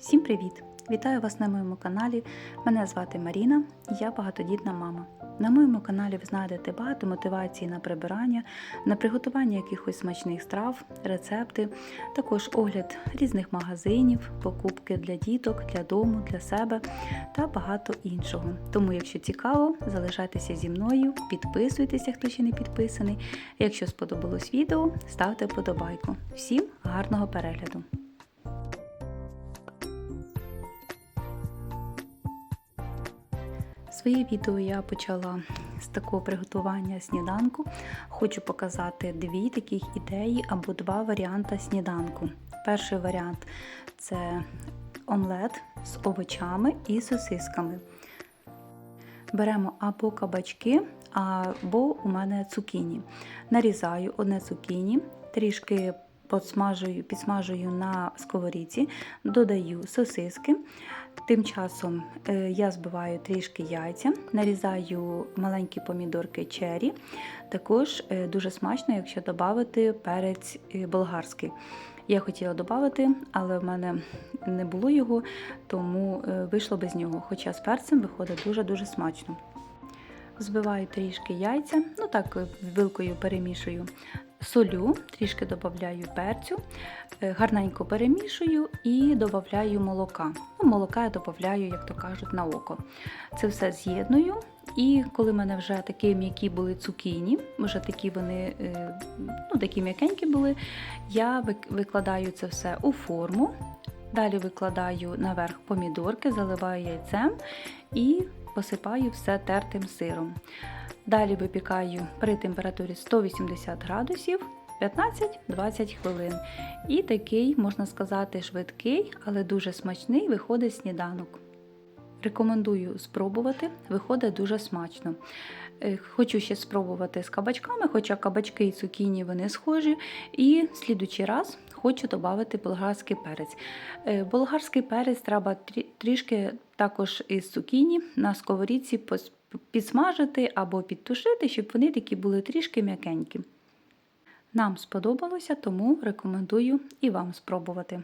Всім привіт! Вітаю вас на моєму каналі. Мене звати Маріна, і я багатодітна мама. На моєму каналі ви знайдете багато мотивації на прибирання, на приготування якихось смачних страв, рецепти, також огляд різних магазинів, покупки для діток, для дому, для себе та багато іншого. Тому, якщо цікаво, залишайтеся зі мною, підписуйтеся, хто ще не підписаний. Якщо сподобалось відео, ставте вподобайку. Всім гарного перегляду! Своє відео я почала з такого приготування сніданку. Хочу показати дві таких ідеї або два варіанти сніданку. Перший варіант це омлет з овочами і сосисками. Беремо або кабачки, або у мене цукіні. Нарізаю одне цукіні, трішки підсмажую, підсмажую на сковорідці, додаю сосиски. Тим часом е, я збиваю трішки яйця, нарізаю маленькі помідорки чері. Також е, дуже смачно, якщо додати перець е, болгарський. Я хотіла додати, але в мене не було його, тому вийшло без нього. Хоча з перцем виходить дуже-дуже смачно. Збиваю трішки яйця, ну так вилкою перемішую солю, трішки додаю перцю, гарненько перемішую і додаю молока. Ну, Молока я додаю, як то кажуть, на око. Це все з'єдную. І коли в мене вже такі м'які були цукіні, вже такі вони ну, такі м'якенькі були, я викладаю це все у форму. Далі викладаю наверх помідорки, заливаю яйцем і посипаю все тертим сиром. Далі випікаю при температурі 180 градусів 15-20 хвилин. І такий, можна сказати, швидкий, але дуже смачний виходить сніданок. Рекомендую спробувати, виходить дуже смачно. Е, хочу ще спробувати з кабачками, хоча кабачки і цукіні вони схожі. І слідучий раз хочу додати болгарський перець. Е, болгарський перець треба трішки також із цукіні на сковорідці підсмажити або підтушити, щоб вони такі були трішки м'якенькі. Нам сподобалося, тому рекомендую і вам спробувати.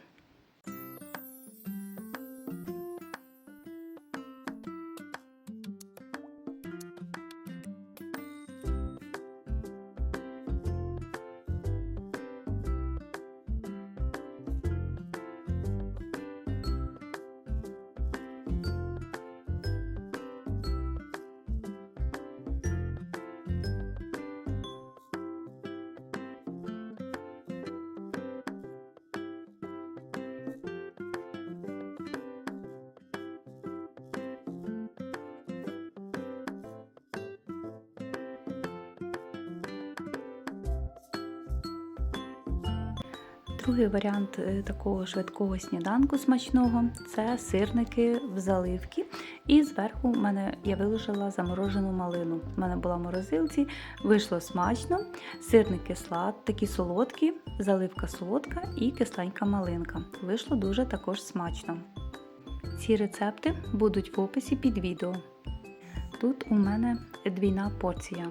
Другий варіант е, такого швидкого сніданку смачного це сирники в заливки. І зверху в мене я виложила заморожену малину. У мене була в морозилці, вийшло смачно. Сирники слад, такі солодкі, заливка солодка і кисленька малинка. Вийшло дуже також смачно. Ці рецепти будуть в описі під відео. Тут у мене двійна порція.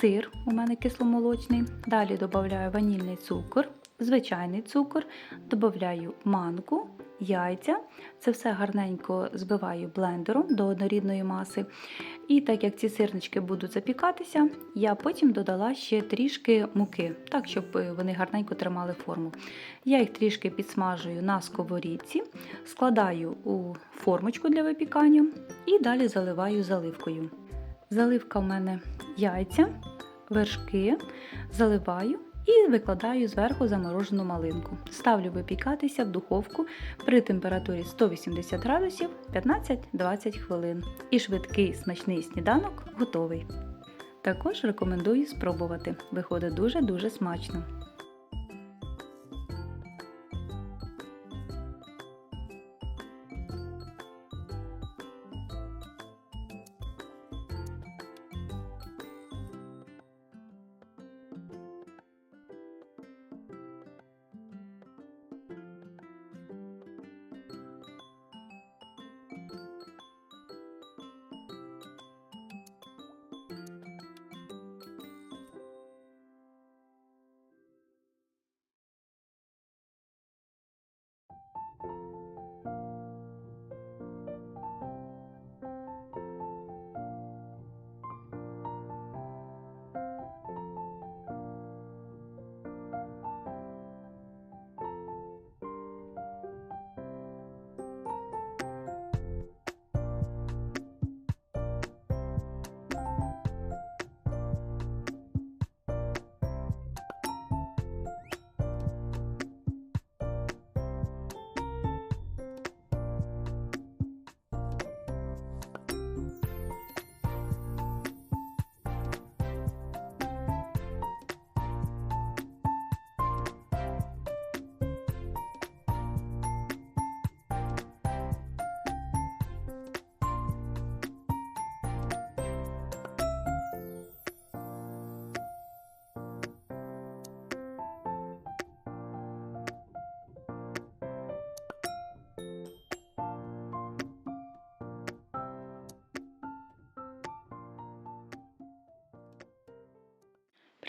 Сир у мене кисломолочний, далі додаю ванільний цукор звичайний цукор, додаю манку, яйця. Це все гарненько збиваю блендером до однорідної маси. І так як ці сирнички будуть запікатися, я потім додала ще трішки муки, так, щоб вони гарненько тримали форму. Я їх трішки підсмажую на сковорідці, складаю у формочку для випікання і далі заливаю заливкою. Заливка в мене яйця, вершки, заливаю і викладаю зверху заморожену малинку. Ставлю випікатися в духовку при температурі 180 градусів 15-20 хвилин. І швидкий смачний сніданок готовий. Також рекомендую спробувати. Виходить дуже-дуже смачно.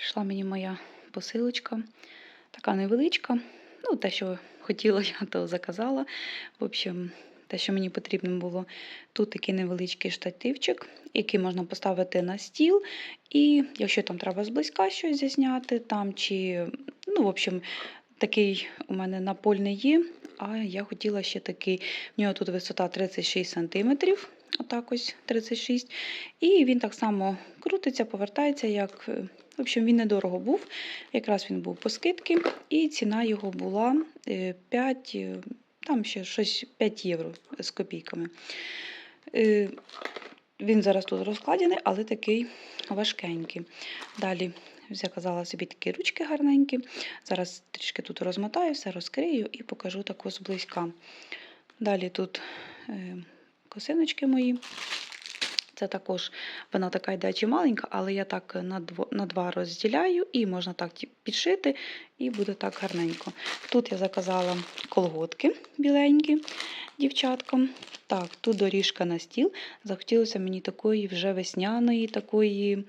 Прийшла мені моя посилочка, така невеличка. Ну, те, що хотіла, я то заказала. В общем, те, що мені потрібно було. Тут такий невеличкий штативчик, який можна поставити на стіл. І якщо там треба зблизька щось зазняти, там чи, ну, в общем, такий у мене напольний є. А я хотіла ще такий. В нього тут висота 36 см, отак ось 36 І він так само крутиться, повертається, як. Е, В общем, він недорого був. Якраз він був по скидці, і ціна його була е, 5, е, там ще щось 5 євро з копійками. Е, Він зараз тут розкладений, але такий важкенький. Далі заказала собі такі ручки гарненькі. Зараз трішки тут розмотаю, все розкрию і покажу таку зблизька. Далі тут е, косиночки мої. Це також вона така йде чи маленька, але я так на, дво, на два розділяю і можна так підшити, і буде так гарненько. Тут я заказала колготки біленькі дівчаткам. Так, тут доріжка на стіл. Захотілося мені такої вже весняної, такої,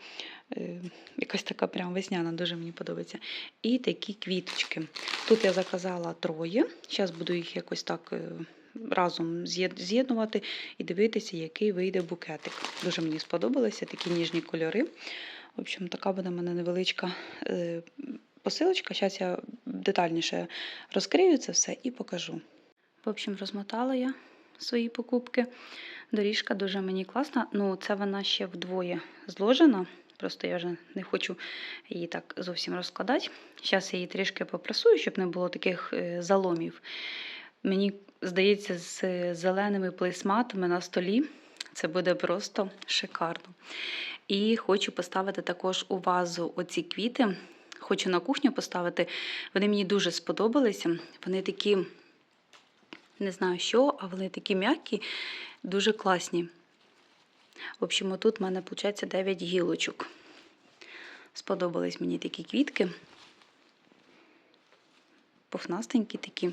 е, якась така прям весняна, дуже мені подобається. І такі квіточки. Тут я заказала троє. Зараз буду їх якось так. е, Разом з'єднувати і дивитися, який вийде букетик. Дуже мені сподобалися такі ніжні кольори. В общем, така буде в мене невеличка е, посилочка. Зараз я детальніше розкрию це все і покажу. В общем, розмотала я свої покупки. Доріжка дуже мені класна. Ну, це вона ще вдвоє зложена. Просто я вже не хочу її так зовсім розкладати. Зараз я її трішки попрасую, щоб не було таких е, заломів. Мені здається, з зеленими плейсматами на столі це буде просто шикарно. І хочу поставити також у вазу оці квіти. Хочу на кухню поставити. Вони мені дуже сподобалися. Вони такі, не знаю що, а вони такі м'які, дуже класні. В общем, тут в мене виходить 9 гілочок. Сподобались мені такі квітки. Пухнастенькі такі.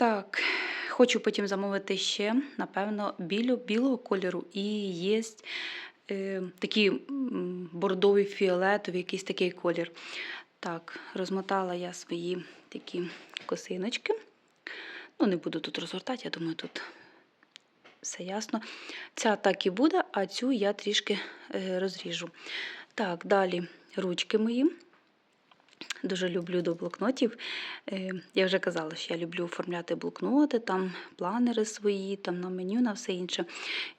Так, хочу потім замовити ще, напевно, біло, білого кольору. І є е, такі м, бордовий фіолетовий, якийсь такий колір. Так, розмотала я свої такі косиночки. Ну, не буду тут розгортати, я думаю, тут все ясно. Ця так і буде, а цю я трішки е, розріжу. Так, далі ручки мої. Дуже люблю до блокнотів. Е, Я вже казала, що я люблю оформляти блокноти, там планери свої, там на меню, на все інше.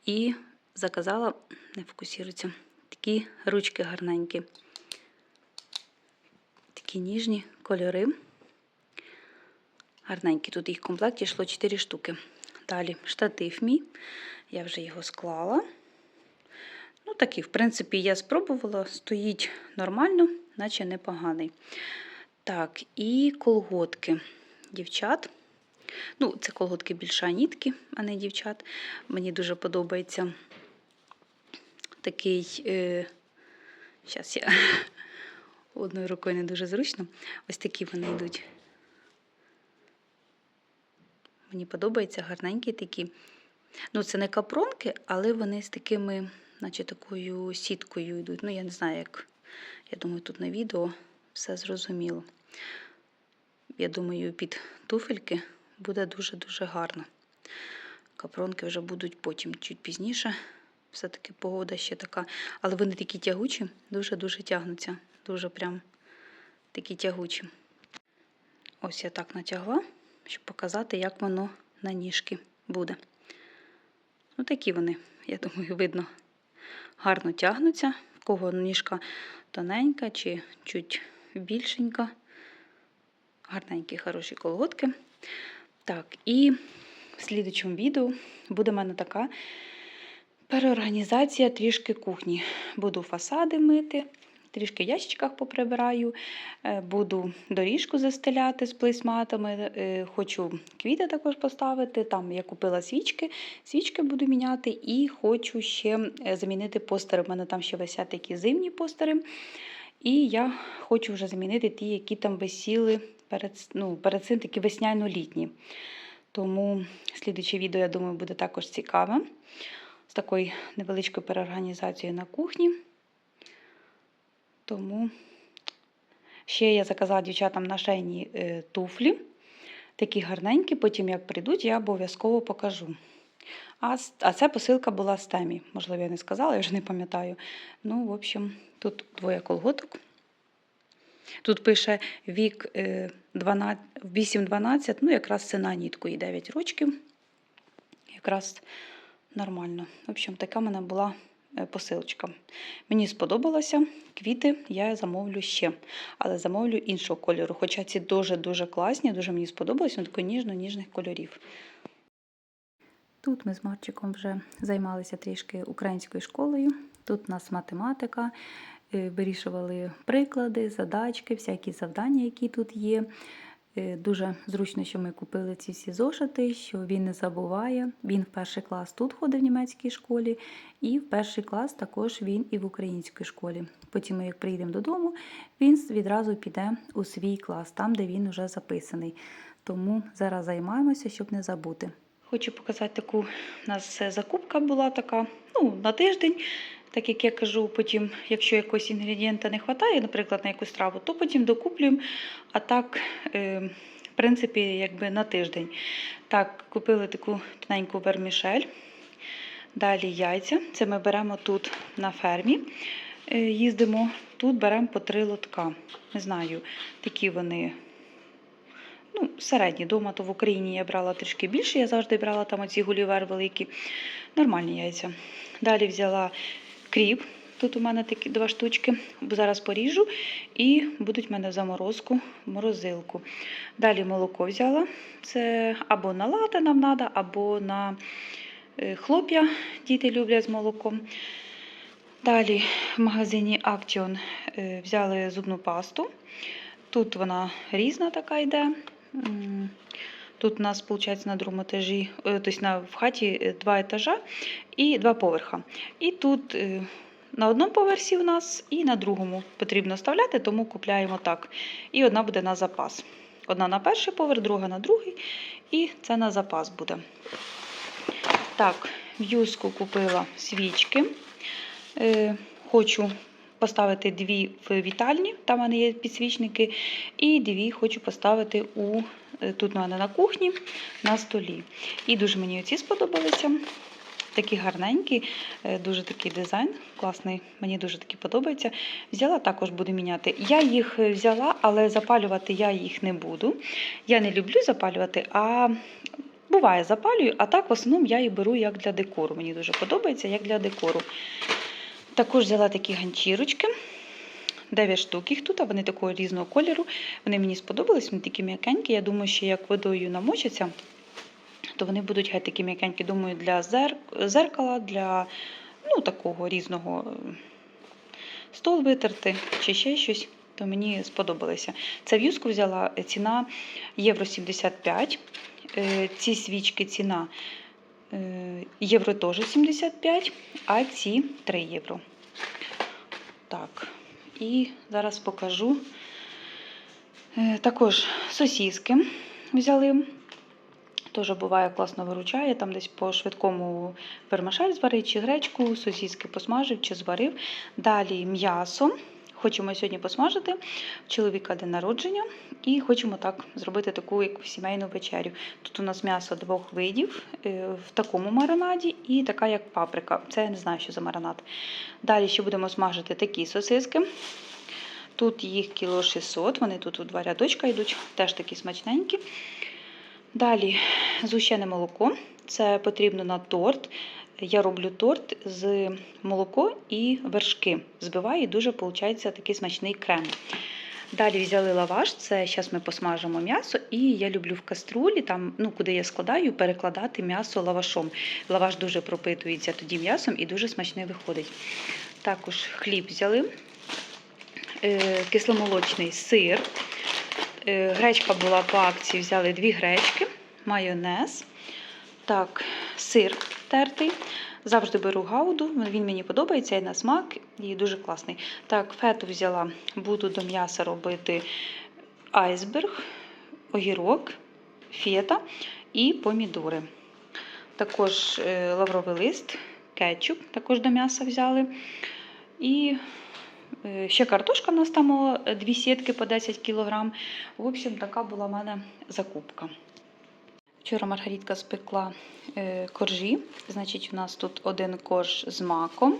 І заказала, не фокусується, такі ручки гарненькі. Такі ніжні кольори. Гарненькі. Тут їх в комплекті йшло 4 штуки. Далі штатив мій. Я вже його склала. Ну, такий, в принципі, я спробувала, стоїть нормально, наче непоганий. Так, і колготки дівчат. Ну, це колготки більша нітки, а не дівчат. Мені дуже подобається такий. Е... Зараз я одною рукою не дуже зручно. Ось такі вони йдуть. Мені подобається гарненькі такі. Ну, це не капронки, але вони з такими, наче такою сіткою йдуть. Ну, я не знаю, як. Я думаю, тут на відео все зрозуміло. Я думаю, під туфельки буде дуже-дуже гарно. Капронки вже будуть потім, чуть пізніше. Все-таки погода ще така. Але вони такі тягучі, дуже-дуже тягнуться. Дуже прям такі тягучі. Ось я так натягла, щоб показати, як воно на ніжки буде. Ну, такі вони, я думаю, видно, гарно тягнуться. Кого ніжка тоненька чи чуть більшенька. Гарненькі, хороші колготки. Так, і в слідучому відео буде в мене така переорганізація трішки кухні. Буду фасади мити, трішки в ящичках поприбираю, е, буду доріжку застеляти з плейсматами, е, хочу квіти також поставити. Там я купила свічки, свічки буду міняти, і хочу ще е, замінити постери. У мене там ще висять такі зимні постери. І я хочу вже замінити ті, які там висіли перед, ну, перед цим такі весняно-літні. Тому слідуче відео, я думаю, буде також цікаве. З такою невеличкою переорганізацією на кухні. Тому ще я заказала дівчатам на шейні е, туфлі. Такі гарненькі, потім як прийдуть, я обов'язково покажу. А, а це посилка була з темі. Можливо, я не сказала, я вже не пам'ятаю. Ну, в общем, тут двоє колготок. Тут пише вік е, 12 8-12, ну якраз це на нітку і 9 рочків. Якраз нормально. В общем, така в мене була е, посилочка. Мені сподобалося. Квіти я замовлю ще, але замовлю іншого кольору. Хоча ці дуже-дуже класні, дуже мені сподобалось, вони такої ніжно-ніжних кольорів. Тут ми з Марчиком вже займалися трішки українською школою. Тут у нас математика, е, вирішували приклади, задачки, всякі завдання, які тут є. Е, Дуже зручно, що ми купили ці всі зошити, що він не забуває. Він в перший клас тут ходить в німецькій школі, і в перший клас також він і в українській школі. Потім, як приїдемо додому, він відразу піде у свій клас, там, де він вже записаний. Тому зараз займаємося, щоб не забути. Хочу показати таку. У нас закупка була така, ну, на тиждень. Так як я кажу, потім, якщо якогось інгредієнта не вистачає, наприклад, на якусь страву, то потім докуплюємо. А так, е, в принципі, якби на тиждень. Так, купили таку тоненьку вермішель. Далі яйця. Це ми беремо тут на фермі. Е, Їздимо, тут беремо по три лотка. Не знаю, такі вони ну, середні. Дома то в Україні я брала трішки більше, я завжди брала там оці гулівер великі. Нормальні яйця. Далі взяла кріп. Тут у мене такі два штучки. Зараз поріжу і будуть в мене в заморозку морозилку. Далі молоко взяла. Це або на лате нам треба, або на е, хлоп'я. Діти люблять з молоком. Далі в магазині Action е, взяли зубну пасту. Тут вона різна така йде. Тут у нас, виходить, на другому етажі, тобто на, в хаті два етажа і два поверха. І тут на одному поверсі у нас і на другому потрібно вставляти, тому купляємо так. І одна буде на запас. Одна на перший поверх, друга на другий, і це на запас буде. Так, в юску купила свічки. Е, Хочу поставити дві в вітальні, там в мене є підсвічники, і дві хочу поставити у, е, тут у мене на кухні на столі. І дуже мені оці сподобалися. Такі гарненькі, е, дуже такий дизайн, класний, мені дуже такі подобається. Взяла, також буду міняти. Я їх е, взяла, але запалювати я їх не буду. Я не люблю запалювати, а буває запалюю, а так в основному я їх беру як для декору. Мені дуже подобається, як для декору. Також взяла такі ганчірочки. 9 штук їх тут, а вони такого різного кольору. Вони мені сподобались, вони такі м'якенькі. Я думаю, що як водою намочаться, то вони будуть геть такі м'якенькі. Думаю, для зер- зеркала, для ну, такого різного стол витерти чи ще щось, то мені сподобалися. Це в'юзку взяла е, ціна євро 75. Е, Ці свічки ціна е, євро теж 75, а ці 3 євро. Так, і зараз покажу. Е, Також сосіски взяли. Теж буває класно виручає, там десь по швидкому вермишель зварив, чи гречку, сосіски посмажив чи зварив. Далі м'ясо. Хочемо сьогодні посмажити. В чоловіка день народження. І хочемо так зробити таку як сімейну вечерю. Тут у нас м'ясо двох видів е, в такому маринаді і така як паприка. Це я не знаю, що за маринад. Далі ще будемо смажити такі сосиски. Тут їх кіло 600, вони тут у два рядочка йдуть, теж такі смачненькі. Далі згущене молоко. Це потрібно на торт. Я роблю торт з молоко і вершки. Збиваю і дуже виходить такий смачний крем. Далі взяли лаваш, це зараз ми посмажимо м'ясо, і я люблю в каструлі, там, ну, куди я складаю, перекладати м'ясо лавашом. Лаваш дуже пропитується тоді м'ясом і дуже смачний виходить. Також хліб взяли, е, кисломолочний сир. Е, Гречка була по акції, взяли дві гречки, майонез. Так, сир тертий. Завжди беру гауду, він мені подобається і на смак, і дуже класний. Так, фету взяла, буду до м'яса робити айсберг, огірок, фета і помідори. Також е, лавровий лист, кетчуп також до м'яса взяли. І Е, Ще картошка в нас там дві сітки по 10 кг. В общем, така була в мене закупка. Вчора Маргарітка спекла е, коржі. Значить, у нас тут один корж з маком,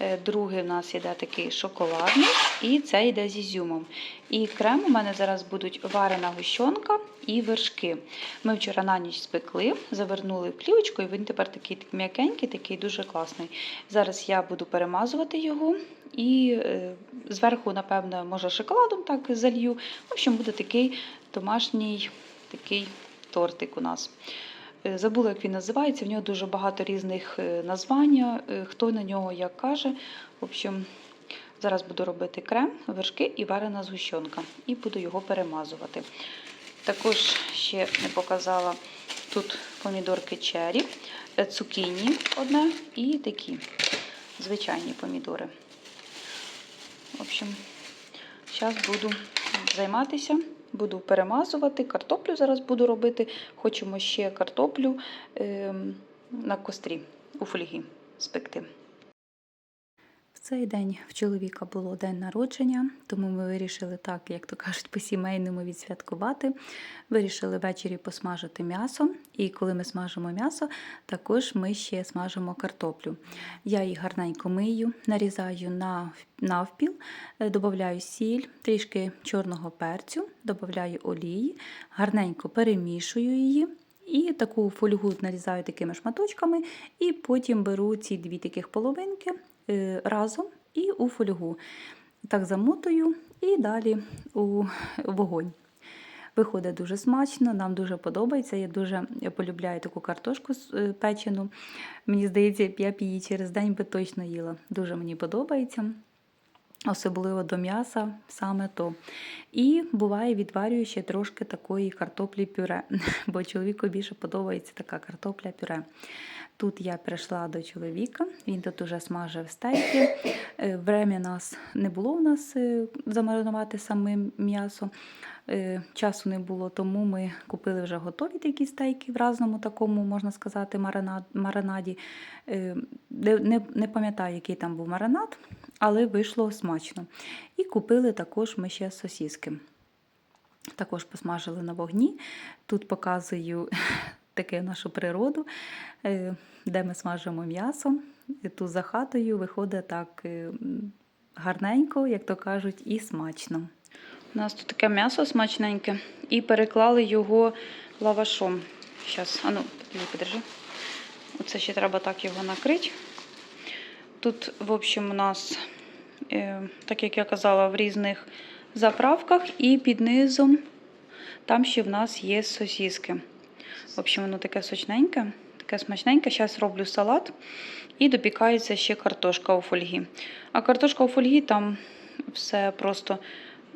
е, другий у нас іде такий шоколадний, і це йде з ізюмом. І крем у мене зараз будуть варена гущонка і вершки. Ми вчора на ніч спекли, завернули в плівочку, і він тепер такий м'якенький, такий дуже класний. Зараз я буду перемазувати його і е, зверху, напевно, може шоколадом так залью. В общем, буде такий домашній такий тортик у нас. Е, Забула, як він називається. В нього дуже багато різних е, названь, е, хто на нього як каже. В общем, зараз буду робити крем, вершки і варена згущенка. І буду його перемазувати. Також ще не показала тут помідорки чері, цукіні одне і такі звичайні помідори. В общем, зараз буду займатися, буду перемазувати, картоплю зараз буду робити. Хочемо ще картоплю ем, на кострі у фольгі спекти. Цей день в чоловіка було день народження, тому ми вирішили так, як то кажуть, по-сімейному відсвяткувати. Вирішили ввечері посмажити м'ясо, і коли ми смажимо м'ясо, також ми ще смажимо картоплю. Я її гарненько мию, нарізаю на навпіл, е, додаю сіль, трішки чорного перцю, додаю олії, гарненько перемішую її. І таку фольгу нарізаю такими шматочками, і потім беру ці дві таких половинки разом і у фольгу. Так замотую і далі у вогонь. Виходить дуже смачно, нам дуже подобається. Я дуже полюбляю таку картошку е, печену. Мені здається, я б її через день би точно їла. Дуже мені подобається. Особливо до м'яса, саме то. І буває, відварюю ще трошки такої картоплі пюре, бо чоловіку більше подобається така картопля пюре. Тут я прийшла до чоловіка, він тут уже смажив стейки. Е, Врем'я нас не було у нас е, замаринувати самим м'ясо. Е, Часу не було, тому ми купили вже готові такі стейки в разному такому, можна сказати, маринад- маринаді. Не, не пам'ятаю, який там був маринад, але вийшло смачно. І купили також ми ще сосіски. Також посмажили на вогні. Тут показую таке нашу природу, е, де ми смажимо м'ясо. Тут за хатою виходить так е, гарненько, як то кажуть, і смачно. У нас тут таке м'ясо смачненьке, і переклали його лавашом. Зараз, а ну, подиві, подержи. Оце ще треба так його накрити. Тут, в общем, у нас, е, так як я казала, в різних заправках, і під низом там ще в нас є сосіски. В общем, воно таке сочненьке, таке смачненьке. Зараз роблю салат і допікається ще картошка у фольгі. А картошка у фольгі там все просто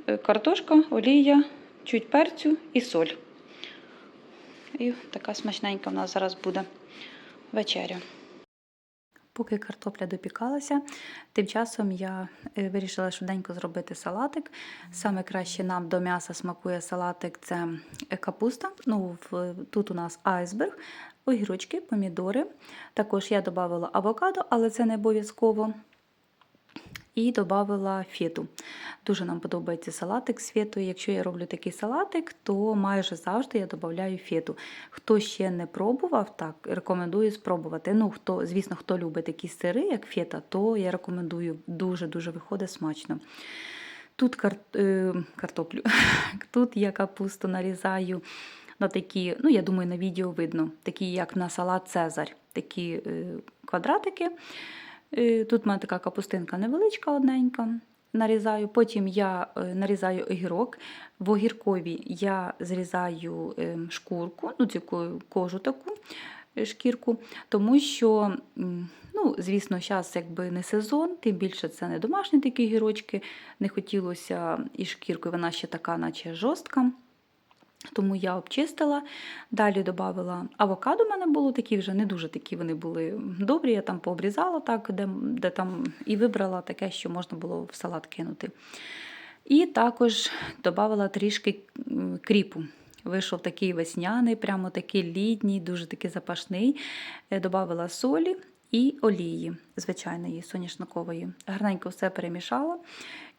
е, картошка, олія, чуть перцю і соль. І така смачненька в нас зараз буде вечеря. Поки картопля допікалася, тим часом я е, вирішила швиденько зробити салатик. Саме краще нам до м'яса смакує салатик це е, капуста. Ну, тут у нас айсберг, огірочки, помідори. Також я додавала авокадо, але це не обов'язково. І додала фету. Дуже нам подобається салатик з фетою. Якщо я роблю такий салатик, то майже завжди я додаю фету. Хто ще не пробував, так рекомендую спробувати. Ну, хто, звісно, хто любить такі сири, як фета, то я рекомендую дуже-дуже виходить смачно. Тут кар... е, картоплю, тут я капусту нарізаю на такі, ну я думаю, на відео видно, такі як на салат Цезарь, такі е, квадратики. Е, Тут в мене така капустинка невеличка, одненька. Нарізаю. Потім я е, нарізаю огірок. В огіркові я зрізаю е, шкурку, ну, цю кожу таку е, шкірку, тому що, ну, звісно, зараз якби не сезон, тим більше це не домашні такі гірочки. Не хотілося і шкіркою, вона ще така, наче жорстка. Тому я обчистила. Далі додала авокадо. У мене було такі вже не дуже такі вони були добрі. Я там пообрізала так, де, де там і вибрала таке, що можна було в салат кинути. І також додала трішки кріпу. Вийшов такий весняний, прямо такий літній, дуже такий запашний. Е, Добавила солі і олії звичайної соняшникової. Гарненько все перемішала.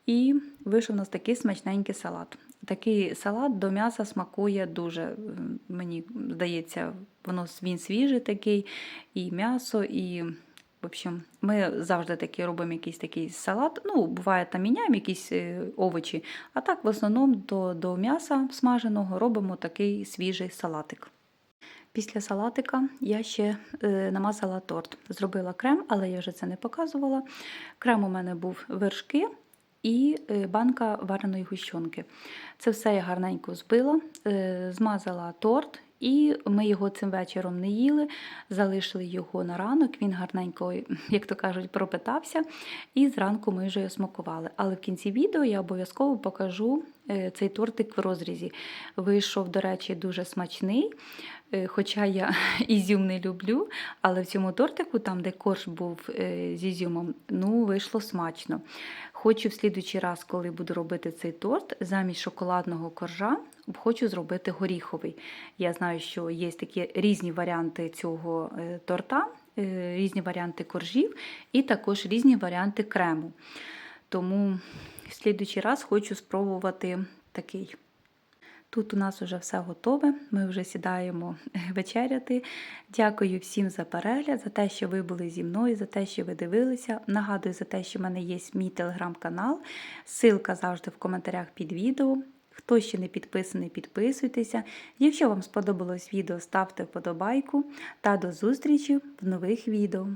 І вийшов у нас такий смачненький салат. Такий салат до м'яса смакує дуже, мені здається, воно він свіжий такий, і м'ясо, і. В общем, ми завжди таки робимо якийсь такий салат. Ну, буває, там міняємо якісь е, овочі, а так в основному до, до м'яса смаженого робимо такий свіжий салатик. Після салатика я ще е, намазала торт. Зробила крем, але я вже це не показувала. Крем у мене був вершки і е, банка вареної гущонки. Це все я гарненько збила, е, змазала торт, і ми його цим вечором не їли, залишили його на ранок. Він гарненько, як то кажуть, пропитався, і зранку ми вже його смакували. Але в кінці відео я обов'язково покажу е, цей тортик в розрізі. Вийшов, до речі, дуже смачний. Е, Хоча я ізюм не люблю, але в цьому тортику, там, де корж був е, з ізюмом, ну, вийшло смачно. Хочу в слідучий раз, коли буду робити цей торт, замість шоколадного коржа хочу зробити горіховий. Я знаю, що є такі різні варіанти цього е, торта, різні варіанти коржів і також різні варіанти крему. Тому в слідучий раз хочу спробувати такий. Тут у нас вже все готове, ми вже сідаємо вечеряти. Дякую всім за перегляд, за те, що ви були зі мною, за те, що ви дивилися. Нагадую за те, що в мене є мій телеграм-канал. Ссылка завжди в коментарях під відео. Хто ще не підписаний, підписуйтеся. Якщо вам сподобалось відео, ставте вподобайку та до зустрічі в нових відео.